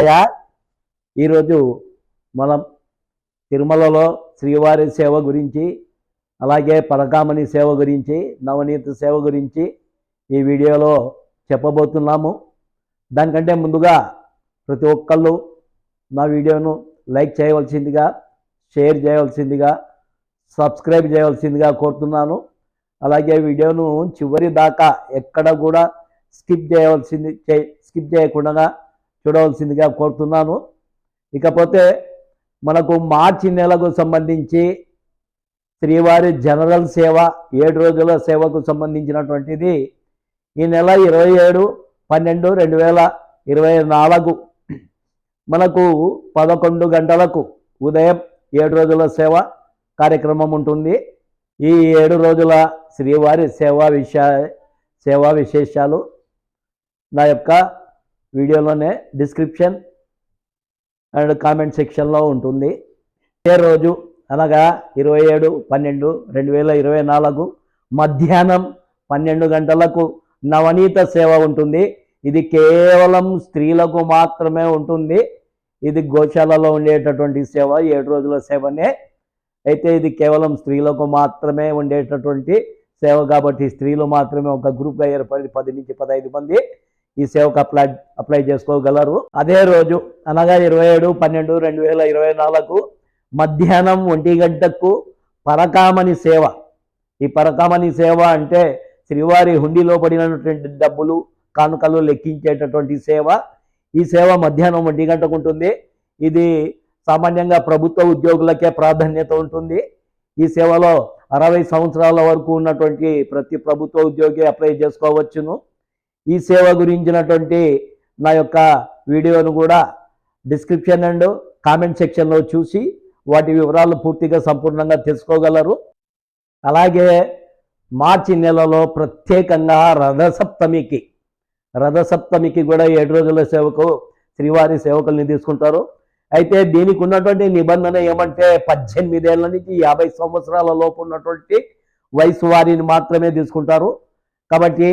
అయ్యా ఈరోజు మనం తిరుమలలో శ్రీవారి సేవ గురించి అలాగే పరకామణి సేవ గురించి నవనీత సేవ గురించి ఈ వీడియోలో చెప్పబోతున్నాము. దానికంటే ముందుగా ప్రతి ఒక్కళ్ళు నా వీడియోను లైక్ చేయవలసిందిగా షేర్ చేయవలసిందిగా సబ్స్క్రైబ్ చేయవలసిందిగా కోరుతున్నాను. అలాగే వీడియోను చివరి దాకా ఎక్కడ కూడా స్కిప్ చేయవలసింది చే- స్కిప్ చేయకుండా చూడవలసిందిగా కోరుతున్నాను. ఇకపోతే మనకు మార్చి నెలకు సంబంధించి శ్రీవారి జనరల్ సేవ ఏడు రోజుల సేవకు సంబంధించినటువంటిది ఈ నెల ఇరవై ఏడు పన్నెండు రెండు వేల ఇరవై నాలుగు మనకు పదకొండు గంటలకు ఉదయం ఏడు రోజుల సేవ కార్యక్రమం ఉంటుంది. ఈ ఏడు రోజుల శ్రీవారి సేవా విషయ సేవా విశేషాలు నా యొక్క వీడియోలోనే డిస్క్రిప్షన్ అండ్ కామెంట్ సెక్షన్లో ఉంటుంది. ఏ రోజు అనగా ఇరవై ఏడు పన్నెండు రెండు వేల ఇరవై నాలుగు మధ్యాహ్నం పన్నెండు గంటలకు నవనీత సేవ ఉంటుంది. ఇది కేవలం స్త్రీలకు మాత్రమే ఉంటుంది. ఇది గోశాలలో ఉండేటటువంటి సేవ ఏడు రోజుల సేవనే. అయితే ఇది కేవలం స్త్రీలకు మాత్రమే ఉండేటటువంటి సేవ కాబట్టి స్త్రీలు మాత్రమే ఒక గ్రూప్గా ఏర్పడి పది నుంచి పదహైదు మంది ఈ సేవకు అప్లై అప్లై చేసుకోగలరు. అదే రోజు అనగా ఇరవై ఏడు పన్నెండు రెండు వేల ఇరవై నాలుగు మధ్యాహ్నం ఒంటి గంటకు పరకామణి సేవ. ఈ పరకామణి సేవ అంటే శ్రీవారి హుండీలో పడినటువంటి డబ్బులు కానుకలు లెక్కించేటటువంటి సేవ. ఈ సేవ మధ్యాహ్నం ఒంటి గంటకు ఉంటుంది. ఇది సామాన్యంగా ప్రభుత్వ ఉద్యోగులకే ప్రాధాన్యత ఉంటుంది. ఈ సేవలో అరవై సంవత్సరాల వరకు ఉన్నటువంటి ప్రతి ప్రభుత్వ ఉద్యోగి అప్లై చేసుకోవచ్చును. ఈ సేవ గురించినటువంటి నా యొక్క వీడియోను కూడా డిస్క్రిప్షన్ అండ్ కామెంట్ సెక్షన్లో చూసి వాటి వివరాలు పూర్తిగా సంపూర్ణంగా తెలుసుకోగలరు. అలాగే మార్చి నెలలో ప్రత్యేకంగా రథసప్తమికి రథసప్తమికి కూడా ఏడు రోజుల సేవకు శ్రీవారి సేవకుల్ని తీసుకుంటారు. అయితే దీనికి ఉన్నటువంటి నిబంధన ఏమంటే పద్దెనిమిదేళ్ళ నుంచి యాభై సంవత్సరాల లోపు ఉన్నటువంటి వయసు వారిని మాత్రమే తీసుకుంటారు. కాబట్టి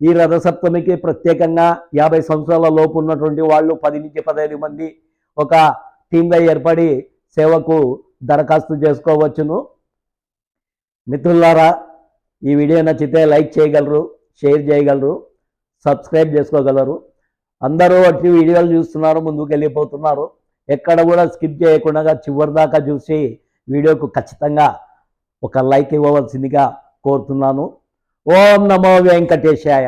ఈ రథసప్తమికి ప్రత్యేకంగా యాభై సంవత్సరాల లోపు ఉన్నటువంటి వాళ్ళు పది నుంచి పదహైదు మంది ఒక టీంగా ఏర్పడి సేవకు దరఖాస్తు చేసుకోవచ్చును. మిత్రులారా ఈ వీడియో నచ్చితే లైక్ చేయగలరు షేర్ చేయగలరు సబ్స్క్రైబ్ చేసుకోగలరు. అందరూ వచ్చి వీడియోలు చూస్తున్నారు ముందుకు వెళ్ళిపోతున్నారు. ఎక్కడ కూడా స్కిప్ చేయకుండా చివరి దాకా చూసి వీడియోకు ఖచ్చితంగా ఒక లైక్ ఇవ్వవలసిందిగా కోరుతున్నాను. ఓం నమో వెంకటేశాయ.